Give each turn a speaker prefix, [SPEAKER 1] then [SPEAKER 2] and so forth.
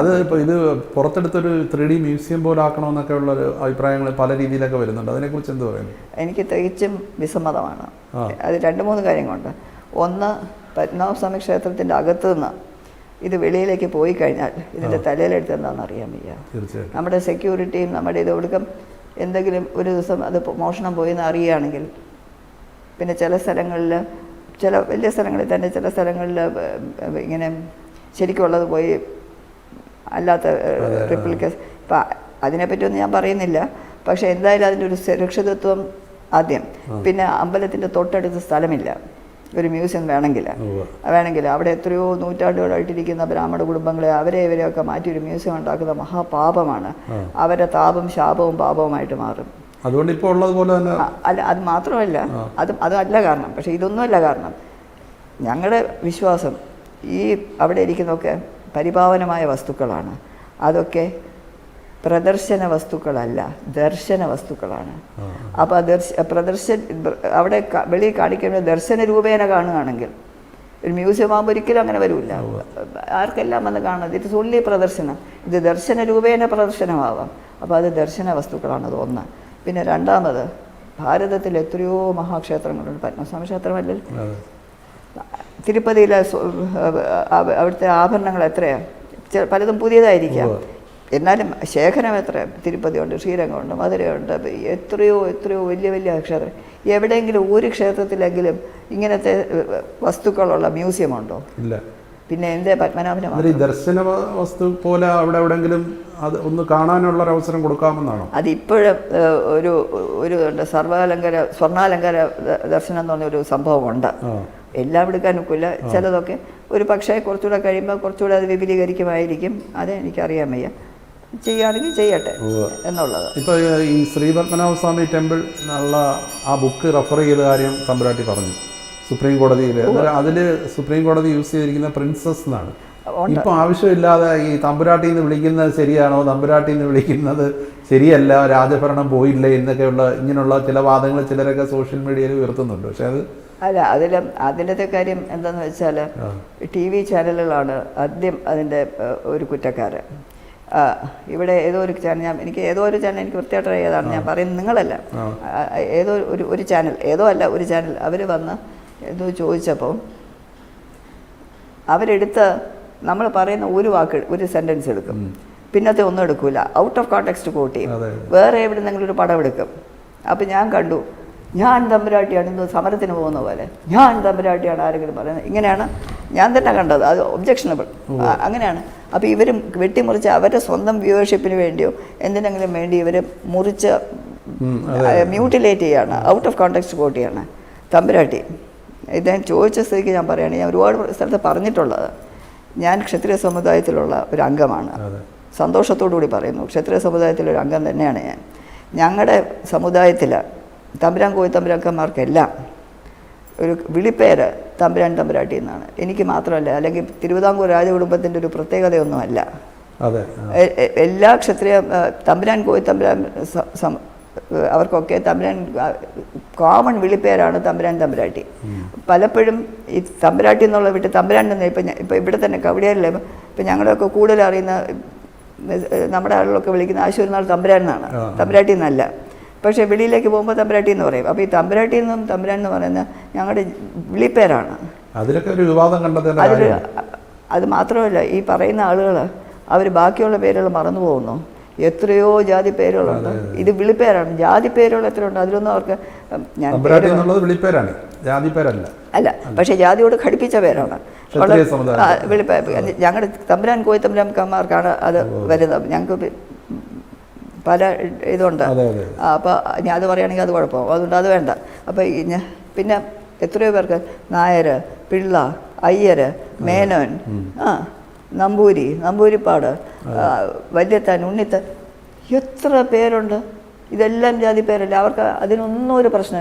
[SPEAKER 1] അത് ഇപ്പോൾ ഇത് പുറത്തെടുത്തൊരു ത്രീ ഡി മ്യൂസിയം പോലെ ആക്കണമെന്നൊക്കെ ഉള്ള ഒരു അഭിപ്രായങ്ങൾ പല രീതിയിലൊക്കെ വരുന്നുണ്ട്. അതിനെക്കുറിച്ച് എന്ത് പറയുന്നു?
[SPEAKER 2] എനിക്ക് തികച്ചും വിസമ്മതമാണ്. അത് രണ്ട് മൂന്ന് കാര്യങ്ങളുണ്ട്. ഒന്ന് പത്മനാഭസ്വാമി ക്ഷേത്രത്തിന്റെ അകത്ത് നിന്ന് ഇത് വെളിയിലേക്ക് പോയി കഴിഞ്ഞാൽ ഇതിന്റെ തലയിലെടുത്ത് എന്താണെന്ന് അറിയാൻ വയ്യ. നമ്മുടെ സെക്യൂരിറ്റിയും നമ്മുടെ ഇത് ഒടുക്കം എന്തെങ്കിലും ഒരു ദിവസം അത് മോഷണം പോയി എന്ന് അറിയുകയാണെങ്കിൽ പിന്നെ ചില സ്ഥലങ്ങളിൽ ചില വലിയ സ്ഥലങ്ങളിൽ തന്നെ ചില സ്ഥലങ്ങളിൽ ഇങ്ങനെ ശരിക്കുള്ളത് പോയി അല്ലാത്ത റിപ്ലിക്കസ് ഇപ്പം അതിനെപ്പറ്റിയൊന്നും ഞാൻ പറയുന്നില്ല. പക്ഷേ എന്തായാലും അതിന്റെ ഒരു സുരക്ഷിതത്വം ആദ്യം. പിന്നെ അമ്പലത്തിന്റെ തൊട്ടടുത്ത് സ്ഥലമില്ല. ഒരു മ്യൂസിയം വേണമെങ്കിൽ. വേണമെങ്കിൽ അവിടെ എത്രയോ നൂറ്റാണ്ടുകളായിട്ടിരിക്കുന്ന ബ്രാഹ്മണ കുടുംബങ്ങളെ അവരെ ഇവരെയൊക്കെ മാറ്റി ഒരു മ്യൂസിയം ഉണ്ടാക്കുന്ന മഹാപാപമാണ്. അവരുടെ താപം ശാപവും പാപവുമായിട്ട് മാറും.
[SPEAKER 1] അതുകൊണ്ട് ഇപ്പോൾ ഉള്ളത് പോലെ
[SPEAKER 2] തന്നെ അല്ല അത് മാത്രമല്ല. അത് അതല്ല കാരണം. പക്ഷേ ഇതൊന്നുമല്ല കാരണം. ഞങ്ങളുടെ വിശ്വാസം ഈ അവിടെ ഇരിക്കുന്നതൊക്കെ പരിപാവനമായ വസ്തുക്കളാണ്. അതൊക്കെ പ്രദർശന വസ്തുക്കളല്ല ദർശന വസ്തുക്കളാണ്. അപ്പോൾ ദർശ പ്രദർശന അവിടെ വെളിയിൽ കാണിക്കുന്ന ദർശന രൂപേണ കാണുകയാണെങ്കിൽ ഒരു മ്യൂസിയം ആകുമ്പോൾ ഒരിക്കലും അങ്ങനെ വരില്ല. ആർക്കെല്ലാം വന്ന് കാണുന്നത് ഇത് ഉള്ളി പ്രദർശനം. ഇത് ദർശന രൂപേണ പ്രദർശനമാവാം. അപ്പോൾ അത് ദർശന വസ്തുക്കളാണ് അത് ഒന്ന്. പിന്നെ രണ്ടാമത് ഭാരതത്തിൽ എത്രയോ മഹാക്ഷേത്രങ്ങളുണ്ട്. പത്മസ്വാമി
[SPEAKER 1] ക്ഷേത്രമല്ലേ.
[SPEAKER 2] തിരുപ്പതിയിലെ അവിടുത്തെ ആഭരണങ്ങൾ എത്രയാണ് പലതും പുതിയതായിരിക്കാം. എന്നാലും ശേഖരം എത്ര തിരുപ്പതിയുണ്ട് ശ്രീരംഗമുണ്ട് മധുരയുണ്ട് എത്രയോ എത്രയോ വലിയ വലിയ ക്ഷേത്രം. എവിടെയെങ്കിലും ഒരു ക്ഷേത്രത്തിലെങ്കിലും ഇങ്ങനത്തെ വസ്തുക്കളുള്ള മ്യൂസിയം ഉണ്ടോ
[SPEAKER 1] ഇല്ല.
[SPEAKER 2] പിന്നെ എന്തേ പത്മനാഭന്
[SPEAKER 1] ദർശന വസ്തു പോലെ അവിടെ എവിടെയെങ്കിലും അത് ഒന്ന് കാണാനുള്ള ഒരു അവസരം കൊടുക്കാമെന്നാണോ?
[SPEAKER 2] അതിപ്പോഴും ഒരു ഒരു സർവാലങ്കര സ്വർണാലങ്കാര ദർശനം എന്ന് പറഞ്ഞൊരു സംഭവമുണ്ട്. എല്ലാം എടുക്കാൻ ഒക്കില്ല. ചിലതൊക്കെ ഒരു പക്ഷേ കുറച്ചുകൂടെ കഴിയുമ്പോൾ കുറച്ചുകൂടെ അത് വിപുലീകരിക്കുമായിരിക്കും. അത് എനിക്കറിയാൻ വയ്യ. ചെയ്യുകയാണെങ്കിൽ ചെയ്യട്ടെ. എന്നുള്ളത്.
[SPEAKER 1] ഇപ്പോൾ ഈ ശ്രീ പത്മനാഭസ്വാമി ടെമ്പിൾ എന്നുള്ള ആ ബുക്ക് റെഫർ ചെയ്ത കാര്യം തമ്പുരാട്ടി പറഞ്ഞു. സുപ്രീം കോടതിയിൽ അതിൽ സുപ്രീം കോടതി യൂസ് ചെയ്തിരിക്കുന്ന പ്രിൻസസ് എന്നാണ്. ഇപ്പൊ ആവശ്യമില്ലാതെ ഈ തമ്പുരാട്ടി എന്ന് വിളിക്കുന്നത് ശരിയാണോ? തമ്പുരാട്ടി എന്ന് വിളിക്കുന്നത് ശരിയല്ല. രാജഭരണം പോയില്ലേ എന്നൊക്കെയുള്ള ഇങ്ങനെയുള്ള ചില വാദങ്ങൾ ചിലരൊക്കെ സോഷ്യൽ മീഡിയയിൽ ഉയർത്തുന്നുണ്ട്. പക്ഷെ അത്
[SPEAKER 2] അല്ല അതിൽ അതിലത്തെ കാര്യം എന്താണെന്ന് വെച്ചാൽ ടി വി ചാനലുകളാണ് ആദ്യം അതിന്റെ ഒരു കുറ്റക്കാരൻ. ഇവിടെ ഏതോ ഒരു ചാനൽ ഞാൻ എനിക്ക് ഏതോ ഒരു ചാനൽ എനിക്ക് വൃത്തിയായിട്ട് ഏതാണ്. ഞാൻ പറയുന്നത് നിങ്ങളല്ല. ഏതോ ഒരു ഒരു ചാനൽ ഏതോ അല്ല ഒരു ചാനൽ. അവർ വന്ന് എന്തോ ചോദിച്ചപ്പോൾ അവരെടുത്ത് നമ്മൾ പറയുന്ന ഒരു വാക്ക് ഒരു സെന്റൻസ് എടുക്കും. പിന്നത്തെ ഒന്നും എടുക്കില്ല ഔട്ട് ഓഫ് കോണ്ടെക്സ്റ്റ് കൂട്ടി. വേറെ എവിടെ നിങ്ങളൊരു പടം എടുക്കും. അപ്പം ഞാൻ കണ്ടു. ഞാൻ തമ്പുരാട്ടിയാണ് ഇന്ന് സമരത്തിന് പോകുന്ന പോലെ. ഞാൻ തമ്പുരാട്ടിയാണ് ആരെങ്കിലും പറയുന്നത്. ഇങ്ങനെയാണ് ഞാൻ തന്നെ കണ്ടത്. അത് ഒബ്ജക്ഷനബിൾ അങ്ങനെയാണ്. അപ്പോൾ ഇവരും വെട്ടിമുറിച്ച് അവരുടെ സ്വന്തം വ്യൂവർഷിപ്പിന് വേണ്ടിയോ എന്തിനെങ്കിലും വേണ്ടി ഇവർ മുറിച്ച് മ്യൂട്ടിലേറ്റ് ചെയ്യാണ്. ഔട്ട് ഓഫ് കോണ്ടെക്സ്റ്റ് കോട്ട് ചെയ്യാണ്. തമ്പുരാട്ടി ഇദ്ദേഹം ചോദിച്ച സ്ഥിതിക്ക് ഞാൻ പറയുകയാണ് ഞാൻ ഒരുപാട് സ്ഥലത്ത് പറഞ്ഞിട്ടുള്ളത്. ഞാൻ ക്ഷത്രിയ സമുദായത്തിലുള്ള ഒരു അംഗമാണ്. സന്തോഷത്തോടു കൂടി പറയുന്നു. ക്ഷത്രിയ സമുദായത്തിലൊരു അംഗം തന്നെയാണ് ഞാൻ. ഞങ്ങളുടെ സമുദായത്തിൽ തമ്പുരാൻ കോയി തമ്പുരാക്കന്മാർക്കെല്ലാം ഒരു വിളിപ്പേര് തമ്പുരാൻ തമ്പുരാട്ടി എന്നാണ്. എനിക്ക് മാത്രമല്ല അല്ലെങ്കിൽ തിരുവിതാംകൂർ രാജകുടുംബത്തിന്റെ ഒരു പ്രത്യേകതയൊന്നുമല്ല.
[SPEAKER 1] അതെ
[SPEAKER 2] എല്ലാ ക്ഷത്രിയ തമ്പുരാൻ കോയി തമ്പുരാൻ അവർക്കൊക്കെ തമ്പുരാൻ കോമൺ വിളിപ്പേരാണ് തമ്പുരാൻ തമ്പുരാട്ടി. പലപ്പോഴും ഈ തമ്പുരാട്ടി എന്നുള്ള വിട്ട് തമ്പുരാൻ എന്ന് ഇപ്പം ഇപ്പം ഇവിടെ തന്നെ കവടിയാറിലെ ഇപ്പം ഞങ്ങളൊക്കെ കൂടുതൽ അറിയുന്ന നമ്മുടെ ആളുകളൊക്കെ വിളിക്കുന്ന ആശുപത്രി നാൾ തമ്പുരാൻ എന്നാണ്. തമ്പുരാട്ടി എന്നല്ല. പക്ഷേ വെളിയിലേക്ക് പോകുമ്പോൾ തമ്പുരാട്ടി എന്ന് പറയും. അപ്പോൾ ഈ തമ്പുരാട്ടി എന്നും തമ്പുരാൻ എന്ന് പറയുന്ന ഞങ്ങളുടെ വിളിപ്പേരാണ്.
[SPEAKER 1] അതിലൊക്കെ ഒരു വിവാദം
[SPEAKER 2] അതിൽ അത് മാത്രമല്ല ഈ പറയുന്ന ആളുകൾ അവർ ബാക്കിയുള്ള പേരുകൾ മറന്നു പോകുന്നു. എത്രയോ ജാതി പേരുകളുണ്ട്. ഇത് വിളിപ്പേരാണ്. ജാതി പേരുകൾ എത്രയുണ്ട്? അതിലൊന്നും അവർക്ക് ഞാൻ
[SPEAKER 1] വിളിപ്പേരാണ്. ജാതി പേരല്ല.
[SPEAKER 2] അല്ല പക്ഷെ ജാതിയോട് ഘടിപ്പിച്ച പേരാണ്.
[SPEAKER 1] ക്ഷത്രിയ സമുദായം.
[SPEAKER 2] ആ, വിളിപ്പേ ഞങ്ങളുടെ തമ്പുരാൻ കോയി തമ്പുരാൻമാർക്കാണ് അത് വരുന്നത്. ഞങ്ങൾക്ക് പല ഇതുണ്ട്. അപ്പോൾ ഞാൻ അത് പറയുകയാണെങ്കിൽ അത് കുഴപ്പമാവും അതുകൊണ്ട് അത് വേണ്ട. അപ്പോൾ ഞാൻ പിന്നെ എത്രയോ പേർക്ക് നായർ പിള്ള അയ്യർ മേനോൻ ആ നമ്പൂരി നമ്പൂരിപ്പാട് വല്യത്താൻ ഉണ്ണിത്താൻ എത്ര പേരുണ്ട്? ഇതെല്ലാം ജാതി പേരല്ല? അവർക്ക് അതിനൊന്നും ഒരു പ്രശ്നമില്ല.